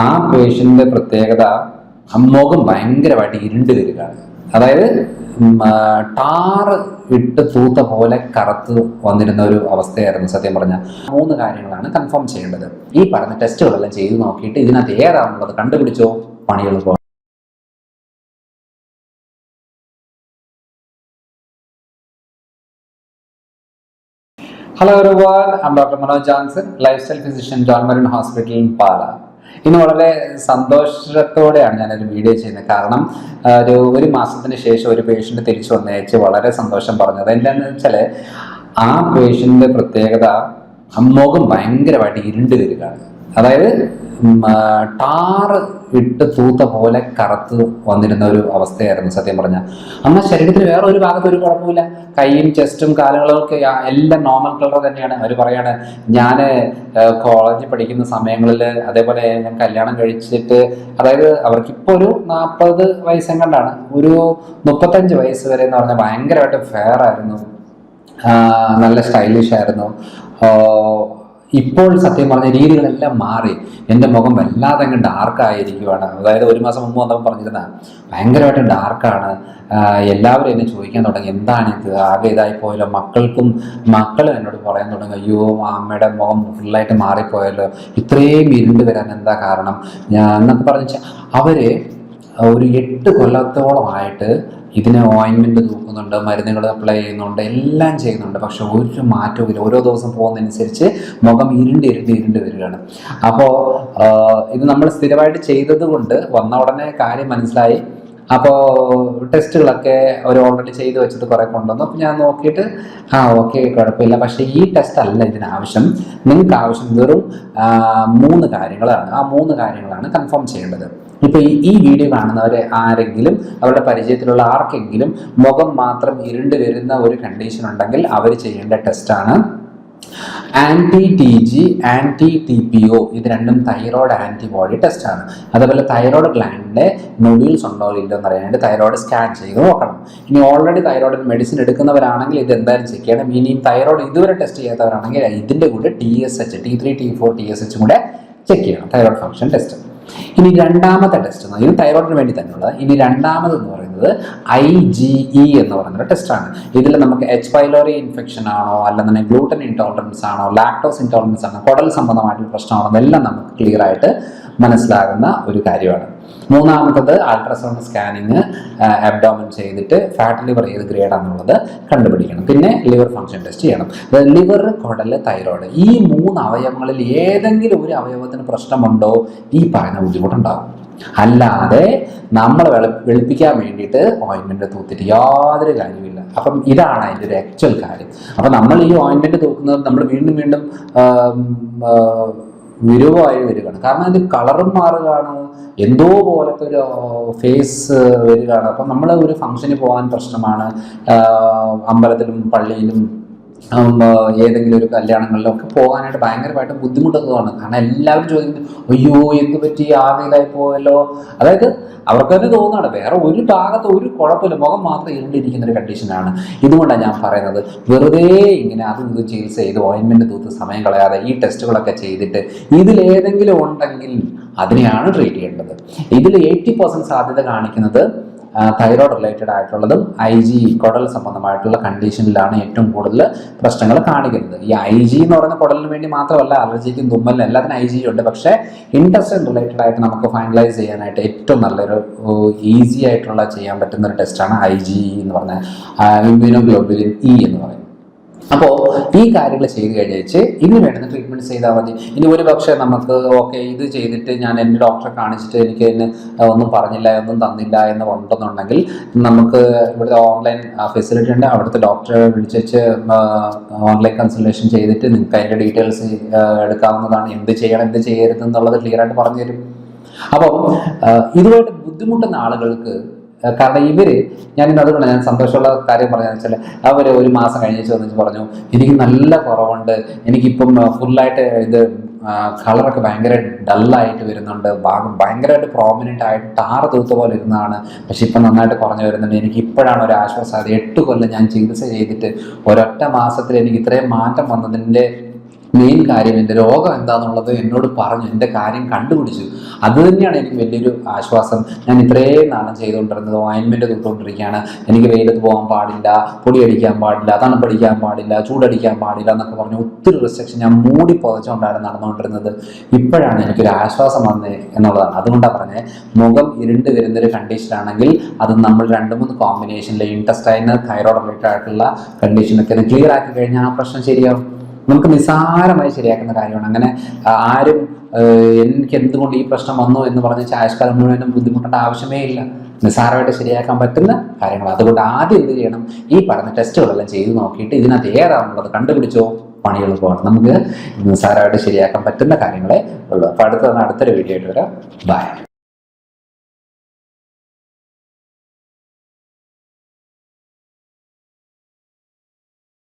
ആ പേഷ്യന്റെ പ്രത്യേകത അമ്മോകം ഭയങ്കരമായിട്ട് ഇരുണ്ട് വരികയാണ്. അതായത് ടാറ് ഇട്ട് തൂത്ത പോലെ കറുത്ത് വന്നിരുന്ന ഒരു അവസ്ഥയായിരുന്നു സത്യം പറഞ്ഞാൽ. മൂന്ന് കാര്യങ്ങളാണ് കൺഫേം ചെയ്യേണ്ടത്. ഈ പറഞ്ഞ ടെസ്റ്റുകളെല്ലാം ചെയ്തു നോക്കിയിട്ട് ഇതിനകത്ത് ഏതാണെന്നുള്ളത് കണ്ടുപിടിച്ചോ? പണികൾ hello doctor Manoj Johnson lifestyle physician John ഹോസ്പിറ്റലിൽ ഹോസ്പിറ്റൽ ഇന്ന് വളരെ സന്തോഷത്തോടെയാണ് ഞാനൊരു വീഡിയോ ചെയ്യുന്നത്. കാരണം ഒരു ഒരു മാസത്തിന് ശേഷം ഒരു പേഷ്യന്റ് തിരിച്ചു വന്നേച്ച് വളരെ സന്തോഷം പറഞ്ഞത്. എന്താണെന്ന് വെച്ചാൽ ആ പേഷ്യന്റെ പ്രത്യേകത മുഖം ഭയങ്കരമായിട്ട് ഇരുണ്ട് വരികയാണ്. അതായത് ടാറ് ഇട്ട് തൂത്ത പോലെ കറുത്ത് വന്നിരുന്ന ഒരു അവസ്ഥയായിരുന്നു സത്യം പറഞ്ഞാൽ എന്നാൽ ശരീരത്തിന് വേറെ ഒരു ഭാഗത്ത് ഒരു കുഴപ്പമില്ല കൈയും ചെസ്റ്റും കാലുകളൊക്കെ എല്ലാം നോർമൽ കളർ തന്നെയാണ്. അവർ പറയാണ് ഞാൻ കോളേജിൽ പഠിക്കുന്ന സമയങ്ങളിൽ അതേപോലെ ഞാൻ കല്യാണം കഴിച്ചിട്ട് അതായത് അവർക്കിപ്പോൾ ഒരു നാൽപ്പത് വയസ്സെങ്ങാണ്ടാണ് ഒരു മുപ്പത്തഞ്ച് വയസ്സ് വരെ എന്ന് പറഞ്ഞാൽ ഭയങ്കരമായിട്ട് ഫെയർ ആയിരുന്നു. നല്ല സ്റ്റൈലിഷ് ആയിരുന്നു. ഇപ്പോൾ സത്യം പറഞ്ഞ രീതികളെല്ലാം മാറി. എന്റെ മുഖം വല്ലാതെ അങ്ങ് ഡാർക്കായിരിക്കുവാണ് അതായത് ഒരു മാസം മുമ്പ് വന്നപ്പോൾ പറഞ്ഞിരുന്ന ഭയങ്കരമായിട്ട് ഡാർക്കാണ് എല്ലാവരും എന്നെ ചോദിക്കാൻ തുടങ്ങി. എന്താണിത് ആകെ ഇതായി പോയല്ലോ. മക്കൾക്കും മക്കൾ എന്നോട് പറയാൻ തുടങ്ങി. അയ്യോ അമ്മയുടെ മുഖം ഫുള്ളായിട്ട് മാറിപ്പോയല്ലോ. ഇത്രയും ഇരുണ്ട് വരാൻ എന്താ കാരണം? ഞാൻ എന്നൊക്കെ പറഞ്ഞു അവർ ഒരു എട്ട് കൊല്ലത്തോളമായിട്ട് ഇതിന് ഓയിൻമെന്റ് തൂക്കുന്നുണ്ട് മരുന്നുകൾ അപ്ലൈ ചെയ്യുന്നുണ്ട് എല്ലാം ചെയ്യുന്നുണ്ട്. പക്ഷെ ഒരു മാറ്റവും ഇല്ല. ഓരോ ദിവസം പോകുന്നതനുസരിച്ച് മുഖം ഇരുണ്ട് ഇരുണ്ട് ഇരുണ്ട് വരികയാണ്. അപ്പോൾ ഇത് നമ്മൾ സ്ഥിരമായിട്ട് ചെയ്തതുകൊണ്ട് വന്ന ഉടനെ കാര്യം മനസ്സിലായി. അപ്പോൾ ടെസ്റ്റുകളൊക്കെ അവർ ഓൾറെഡി ചെയ്ത് വെച്ചത് കുറേ കൊണ്ടുവന്നു. അപ്പോൾ ഞാൻ നോക്കിയിട്ട് ആ ഓക്കെ കുഴപ്പമില്ല. പക്ഷേ ഈ ടെസ്റ്റ് അല്ല ഇതിനാവശ്യം. നിങ്ങൾക്ക് ആവശ്യം വെറും മൂന്ന് കാര്യങ്ങളാണ്. ആ മൂന്ന് കാര്യങ്ങളാണ് കൺഫേം ചെയ്യേണ്ടത്. ഇപ്പൊ ഈ വീഡിയോ കാണുന്നവരെ ആരെങ്കിലും അവരുടെ പരിചയത്തിലുള്ള ആർക്കെങ്കിലും മുഖം മാത്രം ഇരുണ്ട് വരുന്ന ഒരു കണ്ടീഷൻ ഉണ്ടെങ്കിൽ അവർ ചെയ്യേണ്ട ടെസ്റ്റാണ് anti T G anti T P O ഇത് രണ്ടും തൈറോയ്ഡ് ആന്റിബോഡി ടെസ്റ്റാണ് അതേപോലെ തൈറോയ്ഡ് ഗ്ലാൻഡിന്റെ നൊഡ്യൂൾസ് ഉണ്ടോ ഇല്ലോ എന്ന് അറിയാനായിട്ട് തൈറോയ്ഡ് സ്കാൻ ചെയ്ത് നോക്കണം. ഇനി ഓൾറെഡി തൈറോയ്ഡ് മെഡിസിൻ എടുക്കുന്നവരാണെങ്കിൽ ഇത് എന്തായാലും ചെക്ക് ചെയ്യണം. ഇനിയും തൈറോയ്ഡ് ഇതുവരെ ടെസ്റ്റ് ചെയ്യാത്തവരാണെങ്കിൽ ഇതിന്റെ കൂടെ T S H T three T four T S എച്ചും കൂടെ ചെക്ക് ചെയ്യണം. തൈറോയ്ഡ് ഫംഗ്ഷൻ ടെസ്റ്റ് ഇനി രണ്ടാമത്തെ ടെസ്റ്റ് എന്ന് ഇത് തൈറോയിഡിന് വേണ്ടി തന്നെയുള്ള ഇനി രണ്ടാമത് എന്ന് പറയുന്നത് ഐ ജി ഇ എന്ന് പറയുന്ന ടെസ്റ്റാണ് ഇതിൽ നമുക്ക് എച്ച് പൈലോറി ഇൻഫെക്ഷൻ ആണോ അല്ലെന്നുണ്ടെങ്കിൽ ഗ്ലൂട്ടൻ ഇൻടോളറൻസ് ആണോ ലാക്ടോസ് ഇൻടോളറൻസ് ആണോ കുടൽ സംബന്ധമായിട്ടുള്ള പ്രശ്നമാണോ എന്നെല്ലാം നമുക്ക് ക്ലിയർ ആയിട്ട് മനസ്സിലാകുന്ന ഒരു കാര്യമാണ്. മൂന്നാമത്തത് അൾട്രാസൗണ്ട് സ്കാനിങ് അബ്ഡോമൻ ചെയ്തിട്ട് ഫാറ്റ് ലിവർ ഏത് ഗ്രേഡാണെന്നുള്ളത് കണ്ടുപിടിക്കണം. പിന്നെ ലിവർ ഫംഗ്ഷൻ ടെസ്റ്റ് ചെയ്യണം. ലിവർ കുടൽ തൈറോയ്ഡ് ഈ മൂന്ന് അവയവങ്ങളിൽ ഏതെങ്കിലും ഒരു അവയവത്തിന് പ്രശ്നമുണ്ടോ? ഈ പറയുന്ന ബുദ്ധിമുട്ടുണ്ടാകും അല്ലാതെ നമ്മൾ വെള വെളുപ്പിക്കാൻ വേണ്ടിയിട്ട് ഓയിൻമെന്റ് തൂത്തിട്ട് യാതൊരു കാര്യമില്ല അപ്പം ഇതാണ് അതിന്റെ ഒരു ആക്ച്വൽ കാര്യം. അപ്പം നമ്മൾ ഈ ഓയിൻമെന്റ് തൂക്കുന്നത് നമ്മൾ വീണ്ടും വീണ്ടും ആ, വരികയാണ്. കാരണം അതിന്റെ കളറും മാറുകയാണ്. എന്തോ പോലത്തെ ഒരു ഫേസ് വരികയാണ്. അപ്പം നമ്മൾ ഒരു ഫംഗ്ഷന് പോകാൻ പ്രശ്നമാണ്. അമ്പലത്തിലും പള്ളിയിലും ഏതെങ്കിലും ഒരു കല്യാണങ്ങളിലൊക്കെ പോകാനായിട്ട് ഭയങ്കരമായിട്ട് ബുദ്ധിമുട്ടുന്നതാണ് കാരണം എല്ലാവരും ചോദിക്കുന്നു അയ്യോ എന്ത് പറ്റി? ആവിയിലായി പോയല്ലോ? അതായത് അവർക്ക് തന്നെ തോന്നുകയാണ് വേറെ ഒരു ഭാഗത്ത് ഒരു കുഴപ്പമില്ല. മുഖം മാത്രം ഇരുണ്ടിരിക്കുന്ന ഒരു കണ്ടീഷനാണ് ഇതുകൊണ്ടാണ് ഞാൻ പറയുന്നത് വെറുതെ ഇങ്ങനെ അതും ഇതും ചികിത്സ ചെയ്ത് ഓയിൻമെന്റ് തൂത്ത് സമയം കളയാതെ ഈ ടെസ്റ്റുകളൊക്കെ ചെയ്തിട്ട് ഇതിലേതെങ്കിലും ഉണ്ടെങ്കിൽ അതിനെയാണ് ട്രീറ്റ് ചെയ്യേണ്ടത്. ഇതിൽ എയ്റ്റി പെർസെന്റ് സാധ്യത കാണിക്കുന്നത് തൈറോയ്ഡ് റിലേറ്റഡ് ആയിട്ടുള്ളതും ഐ ജി കുടൽ സംബന്ധമായിട്ടുള്ള കണ്ടീഷനിലാണ് ഏറ്റവും കൂടുതൽ പ്രശ്നങ്ങൾ കാണിക്കുന്നത്. ഈ ഐ ജി എന്ന് പറയുന്ന കുടലിന് വേണ്ടി മാത്രമല്ല അലർജിക്കും തുമ്മലിനും എല്ലാത്തിനും ഐ ജി ഉണ്ട്. പക്ഷേ ഇൻട്രസ്റ്റ് റിലേറ്റഡ് ആയിട്ട് നമുക്ക് ഫൈനലൈസ് ചെയ്യാനായിട്ട് ഏറ്റവും നല്ലൊരു ഈസി ആയിട്ടുള്ള ചെയ്യാൻ പറ്റുന്ന ഒരു ടെസ്റ്റാണ് ഐ ജി എന്ന് പറഞ്ഞ ഇമ്മ്യൂണോഗ്ലോബുലിൻ ഇ എന്ന് പറയുന്നത്. അപ്പോൾ ഈ കാര്യങ്ങൾ ചെയ്ത് കഴിഞ്ഞേച്ച് ഇനി വേണ്ട ട്രീറ്റ്മെന്റ് ചെയ്താൽ മതി. ഇനി ഒരു പക്ഷേ നമുക്ക് ഓക്കെ ഇത് ചെയ്തിട്ട് ഞാൻ എന്റെ ഡോക്ടറെ കാണിച്ചിട്ട് എനിക്ക് എന്നെ ഒന്നും പറഞ്ഞില്ല ഒന്നും തന്നില്ല എന്ന് ഉണ്ടെന്നുണ്ടെങ്കിൽ നമുക്ക് ഇവിടുത്തെ ഓൺലൈൻ ഫെസിലിറ്റി ഉണ്ട്. അവിടുത്തെ ഡോക്ടറെ വിളിച്ച് ഓൺലൈൻ കൺസൾട്ടേഷൻ ചെയ്തിട്ട് നിങ്ങൾക്ക് അതിന്റെ ഡീറ്റെയിൽസ് എടുക്കാവുന്നതാണ്. എന്ത് ചെയ്യണം എന്ത് ചെയ്യരുത് എന്നുള്ളത് ക്ലിയർ ആയിട്ട് പറഞ്ഞു തരും അപ്പം ഇതുമായിട്ട് ബുദ്ധിമുട്ടുന്ന ആളുകൾക്ക് കാരണം ഇവർ ഞാൻ ഇന്ന് അതുകൊണ്ട് ഞാൻ സന്തോഷമുള്ള കാര്യം പറഞ്ഞതെന്ന് വെച്ചാൽ അവർ ഒരു മാസം കഴിഞ്ഞിട്ട് വന്നിട്ട് പറഞ്ഞു എനിക്ക് നല്ല കുറവുണ്ട്. എനിക്കിപ്പം ഫുള്ളായിട്ട് ഇത് കളറൊക്കെ ഭയങ്കര ഡള്ളായിട്ട് വരുന്നുണ്ട്. ഭയങ്കരമായിട്ട് പ്രോമിനന്റ് ആയിട്ട് ടാറ് തീർത്ത പോലെ ഇരുന്നതാണ്. പക്ഷെ ഇപ്പം നന്നായിട്ട് കുറഞ്ഞു വരുന്നുണ്ട്. എനിക്ക് ഇപ്പോഴാണ് ഒരു ആശ്വാസം. അത് എട്ട് കൊല്ലം ഞാൻ ചികിത്സ ചെയ്തിട്ട് ഒരൊറ്റ മാസത്തിൽ എനിക്ക് ഇത്രയും മാറ്റം വന്നതിന്റെ മെയിൻ കാര്യം എന്റെ രോഗം എന്താണെന്നുള്ളത് എന്നോട് പറഞ്ഞു എന്റെ കാര്യം കണ്ടുപിടിച്ചു. അത് തന്നെയാണ് എനിക്ക് വലിയൊരു ആശ്വാസം. ഞാൻ ഇത്രയും നാളും ചെയ്തുകൊണ്ടിരുന്നത് ഓയിൻമെന്റ് തൊട്ടുകൊണ്ടിരിക്കുകയാണ് എനിക്ക് വെയിലത്ത് പോകാൻ പാടില്ല പൊടി അടിക്കാൻ പാടില്ല തണുപ്പടിക്കാൻ പാടില്ല ചൂടടിക്കാൻ പാടില്ല എന്നൊക്കെ പറഞ്ഞ് ഒത്തിരി റിസ്ട്രിക്ഷൻ ഞാൻ മൂടി പുതച്ചുകൊണ്ടാണ് നടന്നുകൊണ്ടിരുന്നത്. ഇപ്പോഴാണ് എനിക്കൊരു ആശ്വാസം വന്നേ എന്നുള്ളതാണ്. അതുകൊണ്ടാണ് പറഞ്ഞത് മുഖം ഇരുണ്ട് വരുന്നൊരു കണ്ടീഷനാണെങ്കിൽ അത് നമ്മൾ രണ്ട് മൂന്ന് കോമ്പിനേഷനിൽ ഇൻട്രസ്റ്റൈന് തൈറോയ്ഡ് റിലേറ്റഡ് ആയിട്ടുള്ള കണ്ടീഷനൊക്കെ ക്ലിയർ ആക്കി കഴിഞ്ഞാൽ ആ പ്രശ്നം ശരിയാവും. നമുക്ക് നിസ്സാരമായി ശരിയാക്കുന്ന കാര്യമാണ്. അങ്ങനെ ആരും എനിക്ക് എന്തുകൊണ്ട് ഈ പ്രശ്നം വന്നു എന്ന് പറഞ്ഞ് ചായസ്കാലം മുഴുവനും ബുദ്ധിമുട്ടേണ്ട ആവശ്യമേ ഇല്ല. നിസ്സാരമായിട്ട് ശരിയാക്കാൻ പറ്റുന്ന കാര്യങ്ങൾ. അതുകൊണ്ട് ആദ്യം എന്ത് ചെയ്യണം? ഈ പറഞ്ഞ ടെസ്റ്റുകളെല്ലാം ചെയ്ത് നോക്കിയിട്ട് ഇതിനകത്ത് ഏതാണെന്നുള്ളത് കണ്ടുപിടിച്ചോ? പണി എളുപ്പമാണ് നമുക്ക് നിസ്സാരമായിട്ട് ശരിയാക്കാൻ പറ്റുന്ന കാര്യങ്ങളെ ഉള്ളൂ. അപ്പോൾ അടുത്ത അടുത്തൊരു വീഡിയോ ആയിട്ട് വരാം. ബൈ